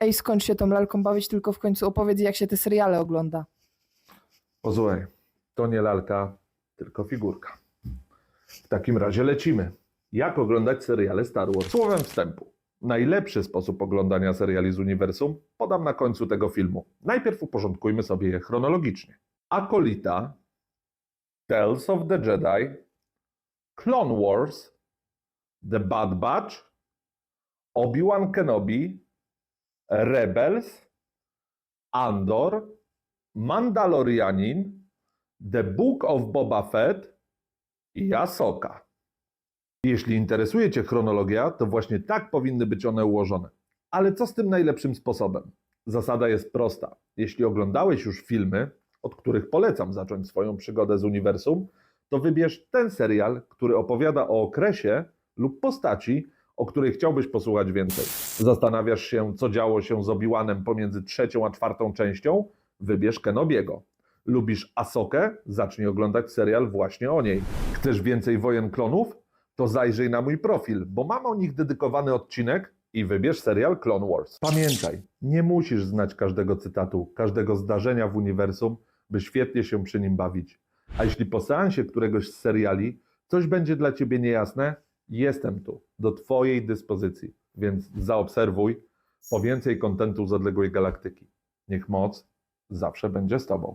Ej, skończ się tą lalką bawić, tylko w końcu opowiedz, jak się te seriale ogląda. Posłuchaj, to nie lalka, tylko figurka. W takim razie lecimy. Jak oglądać seriale Star Wars? Słowem wstępu. Najlepszy sposób oglądania seriali z uniwersum podam na końcu tego filmu. Najpierw uporządkujmy sobie je chronologicznie. Akolita, Tales of the Jedi, Clone Wars, The Bad Batch, Obi-Wan Kenobi, Rebels, Andor, Mandalorianin, The Book of Boba Fett i Ahsoka. Jeśli interesuje Cię chronologia, to właśnie tak powinny być one ułożone. Ale co z tym najlepszym sposobem? Zasada jest prosta. Jeśli oglądałeś już filmy, od których polecam zacząć swoją przygodę z uniwersum, to wybierz ten serial, który opowiada o okresie lub postaci, o której chciałbyś posłuchać więcej. Zastanawiasz się, co działo się z Obi-Wanem pomiędzy trzecią a czwartą częścią? Wybierz Kenobiego. Lubisz Asokę? Zacznij oglądać serial właśnie o niej. Chcesz więcej wojen klonów? To zajrzyj na mój profil, bo mam o nich dedykowany odcinek i wybierz serial Clone Wars. Pamiętaj, nie musisz znać każdego cytatu, każdego zdarzenia w uniwersum, by świetnie się przy nim bawić. A jeśli po seansie któregoś z seriali coś będzie dla Ciebie niejasne, jestem tu, do Twojej dyspozycji, więc zaobserwuj po więcej kontentu z odległej galaktyki. Niech moc zawsze będzie z Tobą.